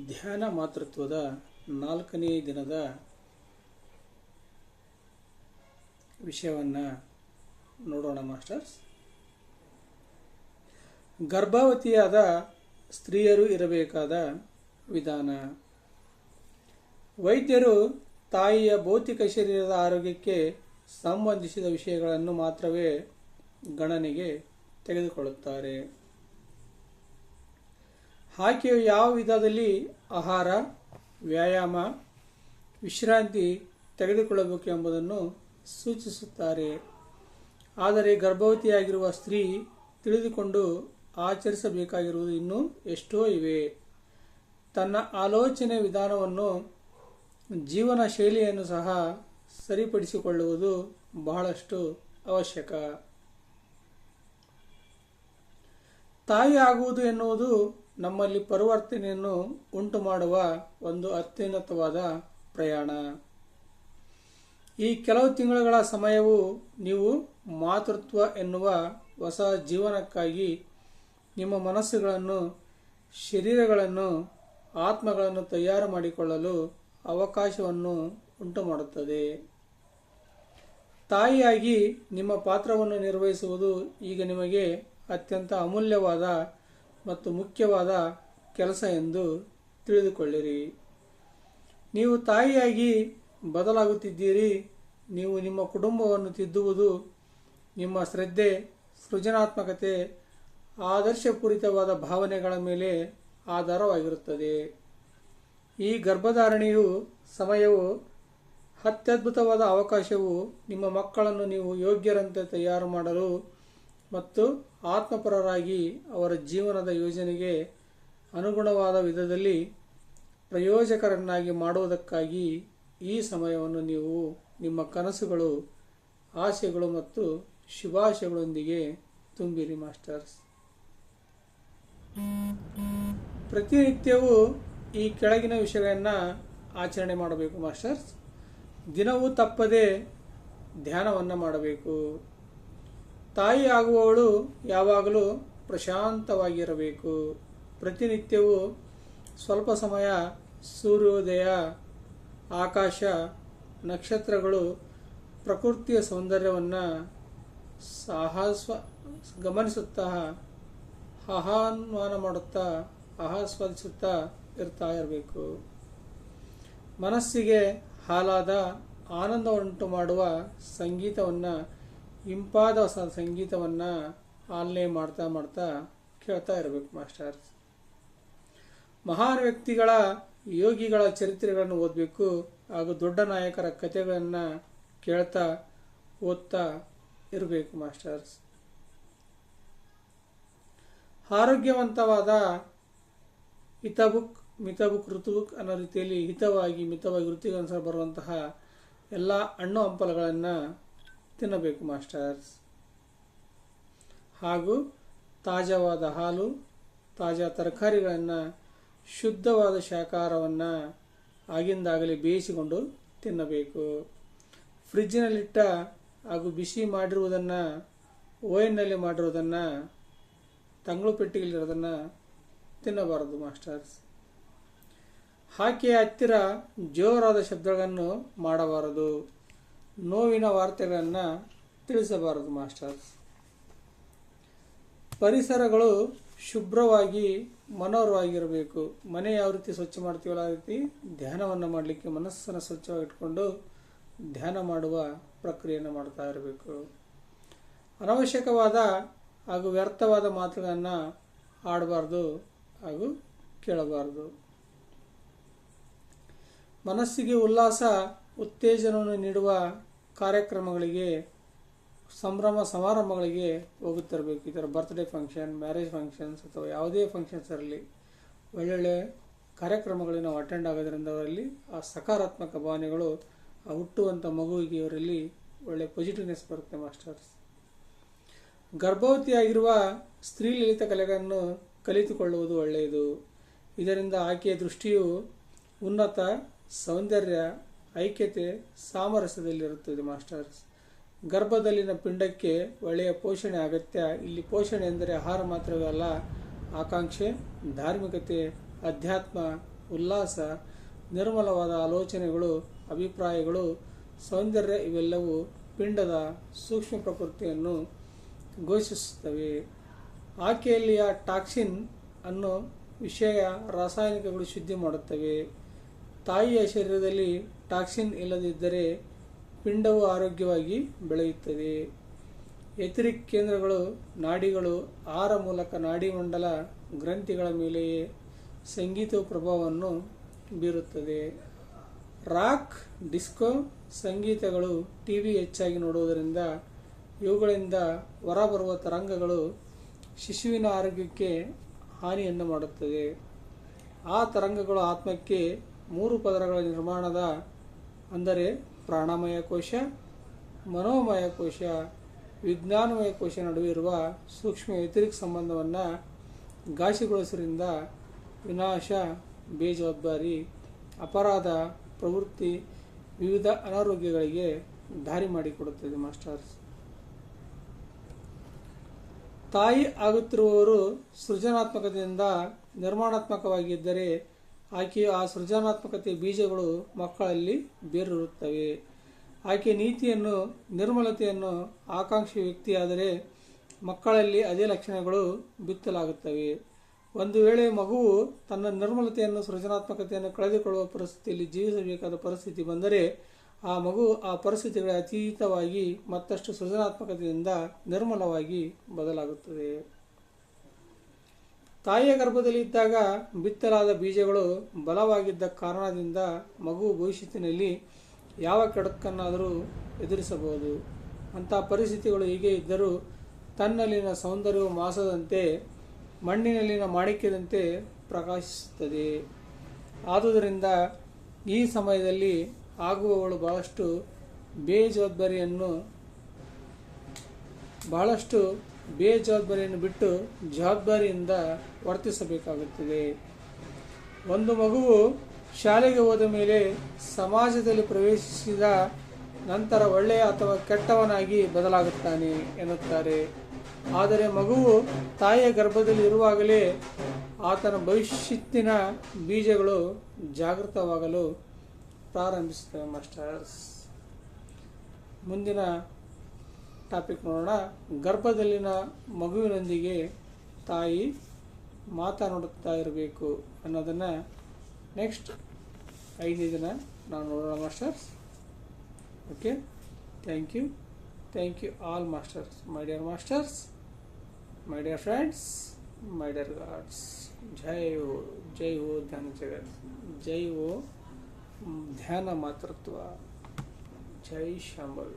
ಧ್ಯಾನ ಮಾತೃತ್ವದ ನಾಲ್ಕನೇ ದಿನದ ವಿಷಯವನ್ನು ನೋಡೋಣ, ಮಾಸ್ಟರ್ಸ್. ಗರ್ಭಾವತಿಯಾದ ಸ್ತ್ರೀಯರು ಇರಬೇಕಾದ ವಿಧಾನ. ವೈದ್ಯರು ತಾಯಿಯ ಭೌತಿಕ ಶರೀರದ ಆರೋಗ್ಯಕ್ಕೆ ಸಂಬಂಧಿಸಿದ ವಿಷಯಗಳನ್ನು ಮಾತ್ರವೇ ಗಣನೆಗೆ ತೆಗೆದುಕೊಳ್ಳುತ್ತಾರೆ. ಆಕೆಯು ಯಾವ ವಿಧದಲ್ಲಿ ಆಹಾರ, ವ್ಯಾಯಾಮ, ವಿಶ್ರಾಂತಿ ತೆಗೆದುಕೊಳ್ಳಬೇಕು ಎಂಬುದನ್ನು ಸೂಚಿಸುತ್ತಾರೆ. ಆದರೆ ಗರ್ಭವತಿಯಾಗಿರುವ ಸ್ತ್ರೀ ತಿಳಿದುಕೊಂಡು ಆಚರಿಸಬೇಕಾಗಿರುವುದು ಇನ್ನೂ ಎಷ್ಟೋ ಇವೆ. ತನ್ನ ಆಲೋಚನೆ ವಿಧಾನವನ್ನು, ಜೀವನ ಶೈಲಿಯನ್ನು ಸಹ ಸರಿಪಡಿಸಿಕೊಳ್ಳುವುದು ಬಹಳಷ್ಟು ಅವಶ್ಯಕ. ತಾಯಿ ಆಗುವುದು ಎನ್ನುವುದು ನಮ್ಮಲ್ಲಿ ಪರಿವರ್ತನೆಯನ್ನು ಉಂಟು ಮಾಡುವ ಒಂದು ಅತ್ಯುನ್ನತವಾದ ಪ್ರಯಾಣ. ಈ ಕೆಲವು ತಿಂಗಳುಗಳ ಸಮಯವು ನೀವು ಮಾತೃತ್ವ ಎನ್ನುವ ಹೊಸ ಜೀವನಕ್ಕಾಗಿ ನಿಮ್ಮ ಮನಸ್ಸುಗಳನ್ನು, ಶರೀರಗಳನ್ನು, ಆತ್ಮಗಳನ್ನು ತಯಾರು ಮಾಡಿಕೊಳ್ಳಲು ಅವಕಾಶವನ್ನು ಉಂಟು ಮಾಡುತ್ತದೆ. ತಾಯಿಯಾಗಿ ನಿಮ್ಮ ಪಾತ್ರವನ್ನು ನಿರ್ವಹಿಸುವುದು ಈಗ ನಿಮಗೆ ಅತ್ಯಂತ ಅಮೂಲ್ಯವಾದ ಮತ್ತು ಮುಖ್ಯವಾದ ಕೆಲಸ ಎಂದು ತಿಳಿದುಕೊಳ್ಳಿರಿ. ನೀವು ತಾಯಿಯಾಗಿ ಬದಲಾಗುತ್ತಿದ್ದೀರಿ. ನೀವು ನಿಮ್ಮ ಕುಟುಂಬವನ್ನು ತಿದ್ದುವುದು ನಿಮ್ಮ ಶ್ರದ್ಧೆ, ಸೃಜನಾತ್ಮಕತೆ, ಆದರ್ಶಪೂರಿತವಾದ ಭಾವನೆಗಳ ಮೇಲೆ ಆಧಾರವಾಗಿರುತ್ತದೆ. ಈ ಗರ್ಭಧಾರಣೆಯು ಸಮಯವು, ಅತ್ಯದ್ಭುತವಾದ ಅವಕಾಶವು ನಿಮ್ಮ ಮಕ್ಕಳನ್ನು ನೀವು ಯೋಗ್ಯರಂತೆ ತಯಾರು ಮಾಡಲು ಮತ್ತು ಆತ್ಮಪರರಾಗಿ ಅವರ ಜೀವನದ ಯೋಜನೆಗೆ ಅನುಗುಣವಾದ ವಿಧದಲ್ಲಿ ಪ್ರಯೋಜಕರನ್ನಾಗಿ ಮಾಡುವುದಕ್ಕಾಗಿ ಈ ಸಮಯವನ್ನು ನೀವು ನಿಮ್ಮ ಕನಸುಗಳು, ಆಸೆಗಳು ಮತ್ತು ಶುಭಾಶಯಗಳೊಂದಿಗೆ ತುಂಬಿರಿ, ಮಾಸ್ಟರ್ಸ್. ಪ್ರತಿನಿತ್ಯವೂ ಈ ಕೆಳಗಿನ ವಿಷಯಗಳನ್ನು ಆಚರಣೆ ಮಾಡಬೇಕು, ಮಾಸ್ಟರ್ಸ್. ದಿನವೂ ತಪ್ಪದೆ ಧ್ಯಾನವನ್ನು ಮಾಡಬೇಕು. ತಾಯಿ ಆಗುವವಳು ಯಾವಾಗಲೂ ಪ್ರಶಾಂತವಾಗಿರಬೇಕು. ಪ್ರತಿನಿತ್ಯವೂ ಸ್ವಲ್ಪ ಸಮಯ ಸೂರ್ಯೋದಯ, ಆಕಾಶ, ನಕ್ಷತ್ರಗಳು ಪ್ರಕೃತಿಯ ಸೌಂದರ್ಯವನ್ನು ಸಾಹಸ್ವ ಗಮನಿಸುತ್ತಾ, ಆಹ್ವಾನ ಮಾಡುತ್ತಾ ಆಹಾಸ್ವಾದಿಸುತ್ತಾ ಇರ್ತಾ ಇರಬೇಕು. ಮನಸ್ಸಿಗೆ ಹಾಲಾದ ಉಂಟು ಮಾಡುವ ಸಂಗೀತವನ್ನು ಇಂಪಾದ ಹೊಸ ಸಂಗೀತವನ್ನು ಆಲನೆ ಮಾಡ್ತಾ ಮಾಡ್ತಾ ಕೇಳ್ತಾ ಇರಬೇಕು ಮಾಸ್ಟರ್ಸ್ ಮಹಾನ್ ವ್ಯಕ್ತಿಗಳ, ಯೋಗಿಗಳ ಚರಿತ್ರೆಗಳನ್ನು ಓದಬೇಕು ಹಾಗೂ ದೊಡ್ಡ ನಾಯಕರ ಕಥೆಗಳನ್ನು ಕೇಳ್ತಾ ಓದ್ತಾ ಇರಬೇಕು ಮಾಸ್ಟರ್ಸ್ ಆರೋಗ್ಯವಂತವಾದ ಹಿತಬುಕ್, ಮಿತಬುಕ್, ಋತುಬುಕ್ ಅನ್ನೋ ರೀತಿಯಲ್ಲಿ ಹಿತವಾಗಿ, ಮಿತವಾಗಿ ಋತುಗನುಸಾರ ಬರುವಂತಹ ಎಲ್ಲ ಹಣ್ಣು ಹಂಪಲುಗಳನ್ನು ತಿನ್ನಬೇಕು, ಮಾಸ್ಟರ್ಸ್. ಹಾಗೂ ತಾಜಾವಾದ ಹಾಲು, ತಾಜಾ ತರಕಾರಿಗಳನ್ನು, ಶುದ್ಧವಾದ ಶಾಖಾಹಾರವನ್ನು ಆಗಿಂದಾಗಲೇ ಬೇಯಿಸಿಕೊಂಡು ತಿನ್ನಬೇಕು. ಫ್ರಿಜ್ಜಿನಲ್ಲಿಟ್ಟ ಹಾಗೂ ಬಿಸಿ ಮಾಡಿರುವುದನ್ನು, ಓವನ್ನಲ್ಲಿ ಮಾಡಿರುವುದನ್ನು, ತಂಗಳು ಪೆಟ್ಟಿಗೆಲಿರೋದನ್ನು ತಿನ್ನಬಾರದು, ಮಾಸ್ಟರ್ಸ್. ಹಾಕೆಯ ಹತ್ತಿರ ಜೋರಾದ ಶಬ್ದಗಳನ್ನು ಮಾಡಬಾರದು. ನೋವಿನ ವಾರ್ತೆಗಳನ್ನು ತಿಳಿಸಬಾರದು ಮಾಸ್ಟರ್ಸ್ ಪರಿಸರಗಳು ಶುಭ್ರವಾಗಿ ಮನೋಹರವಾಗಿರಬೇಕು ಮನೆ ಯಾವ ರೀತಿ ಸ್ವಚ್ಛ ಮಾಡ್ತೀವಲ್ಲ, ಆ ರೀತಿ ಧ್ಯಾನವನ್ನು ಮಾಡಲಿಕ್ಕೆ ಮನಸ್ಸನ್ನು ಸ್ವಚ್ಛವಾಗಿಟ್ಕೊಂಡು ಧ್ಯಾನ ಮಾಡುವ ಪ್ರಕ್ರಿಯೆಯನ್ನು ಮಾಡ್ತಾ ಇರಬೇಕು. ಅನವಶ್ಯಕವಾದ ಹಾಗೂ ವ್ಯರ್ಥವಾದ ಮಾತುಗಳನ್ನು ಆಡಬಾರ್ದು ಹಾಗೂ ಕೇಳಬಾರ್ದು. ಮನಸ್ಸಿಗೆ ಉಲ್ಲಾಸ ಉತ್ತೇಜನವನ್ನು ನೀಡುವ ಕಾರ್ಯಕ್ರಮಗಳಿಗೆ, ಸಂಭ್ರಮ ಸಮಾರಂಭಗಳಿಗೆ ಹೋಗುತ್ತಿರಬೇಕು. ಈ ಥರ ಬರ್ತ್ಡೇ ಫಂಕ್ಷನ್ ಮ್ಯಾರೇಜ್ ಫಂಕ್ಷನ್ಸ್ ಅಥವಾ ಯಾವುದೇ ಫಂಕ್ಷನ್ಸ್ ಇರಲಿ, ಒಳ್ಳೊಳ್ಳೆ ಕಾರ್ಯಕ್ರಮಗಳಿಗೆ ನಾವು ಅಟೆಂಡ್ ಆಗೋದ್ರಿಂದ ಅವರಲ್ಲಿ ಆ ಸಕಾರಾತ್ಮಕ ಭಾವನೆಗಳು, ಆ ಹುಟ್ಟುವಂಥ ಮಗುವಿಗೆ ಅವರಲ್ಲಿ ಒಳ್ಳೆ ಪಾಸಿಟಿವ್ನೆಸ್ ಬರುತ್ತೆ ಮಾಸ್ಟರ್ಸ್ ಗರ್ಭವತಿಯಾಗಿರುವ ಸ್ತ್ರೀ ಲಲಿತ ಕಲೆಗಳನ್ನು ಕಲಿತುಕೊಳ್ಳುವುದು ಒಳ್ಳೆಯದು. ಇದರಿಂದ ಆಕೆಯ ದೃಷ್ಟಿಯು ಉನ್ನತ ಸೌಂದರ್ಯ ಐಕ್ಯತೆ ಸಾಮರಸ್ಯದಲ್ಲಿರುತ್ತದೆ ಮಾಸ್ಟರ್ಸ್ ಗರ್ಭದಲ್ಲಿನ ಪಿಂಡಕ್ಕೆ ಒಳ್ಳೆಯ ಪೋಷಣೆ ಅಗತ್ಯ. ಇಲ್ಲಿ ಪೋಷಣೆ ಎಂದರೆ ಆಹಾರ ಮಾತ್ರವೇ ಅಲ್ಲ, ಆಕಾಂಕ್ಷೆ, ಧಾರ್ಮಿಕತೆ, ಅಧ್ಯಾತ್ಮ, ಉಲ್ಲಾಸ, ನಿರ್ಮಲವಾದ ಆಲೋಚನೆಗಳು, ಅಭಿಪ್ರಾಯಗಳು, ಸೌಂದರ್ಯ ಇವೆಲ್ಲವೂ ಪಿಂಡದ ಸೂಕ್ಷ್ಮ ಪ್ರಕೃತಿಯನ್ನು ಘೋಷಿಸುತ್ತವೆ. ಆಕೆಯಲ್ಲಿಯ ಟಾಕ್ಸಿನ್ ಅನ್ನು ವಿಷಯ ರಾಸಾಯನಿಕಗಳು ಶುದ್ಧಿ ಮಾಡುತ್ತವೆ. ತಾಯಿಯ ಶರೀರದಲ್ಲಿ ಟಾಕ್ಸಿನ್ ಇಲ್ಲದಿದ್ದರೆ ಪಿಂಡವು ಆರೋಗ್ಯವಾಗಿ ಬೆಳೆಯುತ್ತದೆ. ಎತಿರಿಕ್ ಕೇಂದ್ರಗಳು, ನಾಡಿಗಳು, ಆಹಾರ ಮೂಲಕ ನಾಡಿಮಂಡಲ ಗ್ರಂಥಿಗಳ ಮೇಲೆಯೇ ಸಂಗೀತವು ಪ್ರಭಾವವನ್ನು ಬೀರುತ್ತದೆ. ರಾಕ್, ಡಿಸ್ಕೋ ಸಂಗೀತಗಳು ಟಿ ವಿ ಹೆಚ್ಚಾಗಿ ನೋಡುವುದರಿಂದ ಇವುಗಳಿಂದ ಹೊರಬರುವ ತರಂಗಗಳು ಶಿಶುವಿನ ಆರೋಗ್ಯಕ್ಕೆ ಹಾನಿಯನ್ನು ಮಾಡುತ್ತದೆ. ಆ ತರಂಗಗಳು ಆತ್ಮಕ್ಕೆ ಮೂರು ಪದರಗಳ ನಿರ್ಮಾಣದ ಅಂದರೆ ಪ್ರಾಣಮಯ ಕೋಶ, ಮನೋಮಯ ಕೋಶ, ವಿಜ್ಞಾನಮಯ ಕೋಶ ನಡುವೆ ಇರುವ ಸೂಕ್ಷ್ಮ ವ್ಯತಿರಿಕ್ತ ಸಂಬಂಧವನ್ನು ಘಾಸಿಗೊಳಿಸೋದ್ರಿಂದ ವಿನಾಶ, ಬೇಜವಾಬ್ದಾರಿ, ಅಪರಾಧ, ಪ್ರವೃತ್ತಿ ವಿವಿಧ ಅನಾರೋಗ್ಯಗಳಿಗೆ ದಾರಿ ಮಾಡಿಕೊಡುತ್ತದೆ ಮಾಸ್ಟರ್ಸ್. ತಾಯಿ ಆಗುತ್ತಿರುವವರು ಸೃಜನಾತ್ಮಕದಿಂದ ನಿರ್ಮಾಣಾತ್ಮಕವಾಗಿದ್ದರೆ ಆಕೆಯ ಆ ಸೃಜನಾತ್ಮಕತೆ ಬೀಜಗಳು ಮಕ್ಕಳಲ್ಲಿ ಬೇರೂರುತ್ತವೆ. ಆಕೆ ನೀತಿಯನ್ನು, ನಿರ್ಮಲತೆಯನ್ನು ಆಕಾಂಕ್ಷಿ ವ್ಯಕ್ತಿಯಾದರೆ ಮಕ್ಕಳಲ್ಲಿ ಅದೇ ಲಕ್ಷಣಗಳು ಬಿತ್ತಲಾಗುತ್ತವೆ. ಒಂದು ವೇಳೆ ಮಗುವು ತನ್ನ ನಿರ್ಮಲತೆಯನ್ನು, ಸೃಜನಾತ್ಮಕತೆಯನ್ನು ಕಳೆದುಕೊಳ್ಳುವ ಪರಿಸ್ಥಿತಿಯಲ್ಲಿ ಜೀವಿಸಬೇಕಾದ ಪರಿಸ್ಥಿತಿ ಬಂದರೆ ಆ ಮಗು ಆ ಪರಿಸ್ಥಿತಿಗಳ ಅತೀತವಾಗಿ ಮತ್ತಷ್ಟು ಸೃಜನಾತ್ಮಕತೆಯಿಂದ ನಿರ್ಮಲವಾಗಿ ಬದಲಾಗುತ್ತದೆ. ತಾಯಿಯ ಗರ್ಭದಲ್ಲಿ ಇದ್ದಾಗ ಬಿತ್ತಲಾದ ಬೀಜಗಳು ಬಲವಾಗಿದ್ದ ಕಾರಣದಿಂದ ಮಗು ಭವಿಷ್ಯತ್ತಿನಲ್ಲಿ ಯಾವ ಕೆಡಕನ್ನಾದರೂ ಎದುರಿಸಬಹುದು. ಅಂಥ ಪರಿಸ್ಥಿತಿಗಳು ಹೀಗೆ ಇದ್ದರೂ ತನ್ನಲ್ಲಿನ ಸೌಂದರ್ಯವು ಮಾಸದಂತೆ ಮಣ್ಣಿನಲ್ಲಿನ ಮಾಣಿಕ್ಯದಂತೆ ಪ್ರಕಾಶಿಸುತ್ತದೆ. ಆದುದರಿಂದ ಈ ಸಮಯದಲ್ಲಿ ಆಗುವವಳು ಬಹಳಷ್ಟು ಬೇಜವಾಬ್ದಾರಿಯನ್ನು ಬಹಳಷ್ಟು ಬೇಜವಾಬ್ದಾರಿಯನ್ನು ಬಿಟ್ಟು ಜವಾಬ್ದಾರಿಯಿಂದ ವರ್ತಿಸಬೇಕಾಗುತ್ತದೆ. ಒಂದು ಮಗುವು ಶಾಲೆಗೆ ಹೋದ ಮೇಲೆ ಸಮಾಜದಲ್ಲಿ ಪ್ರವೇಶಿಸಿದ ನಂತರ ಒಳ್ಳೆಯ ಅಥವಾ ಕೆಟ್ಟವನಾಗಿ ಬದಲಾಗುತ್ತಾನೆ ಎನ್ನುತ್ತಾರೆ. ಆದರೆ ಮಗುವು ತಾಯಿಯ ಗರ್ಭದಲ್ಲಿ ಇರುವಾಗಲೇ ಆತನ ಭವಿಷ್ಯತ್ತಿನ ಬೀಜಗಳು ಜಾಗೃತವಾಗಲು ಪ್ರಾರಂಭಿಸುತ್ತವೆ ಮಾಸ್ಟರ್ಸ್. ಮುಂದಿನ ಟಾಪಿಕ್ ನೋಡೋಣ. ಗರ್ಭದಲ್ಲಿನ ಮಗುವಿನೊಂದಿಗೆ ತಾಯಿ ಮಾತನಾಡುತ್ತಾ ಇರಬೇಕು ಅನ್ನೋದನ್ನು ನೆಕ್ಸ್ಟ್ ಐದನೇ ದಿನ ನಾವು ನೋಡೋಣ masters. Okay thank you thank you all masters. My dear masters my dear friends my dear gods ಜೈ ಓ ಜೈ ಓ ಧ್ಯಾನ ಜಗತ್. ಜೈ ಓ ಧ್ಯಾನ ಮಾತೃತ್ವ. ಜೈ ಶಾಂಬಲ್.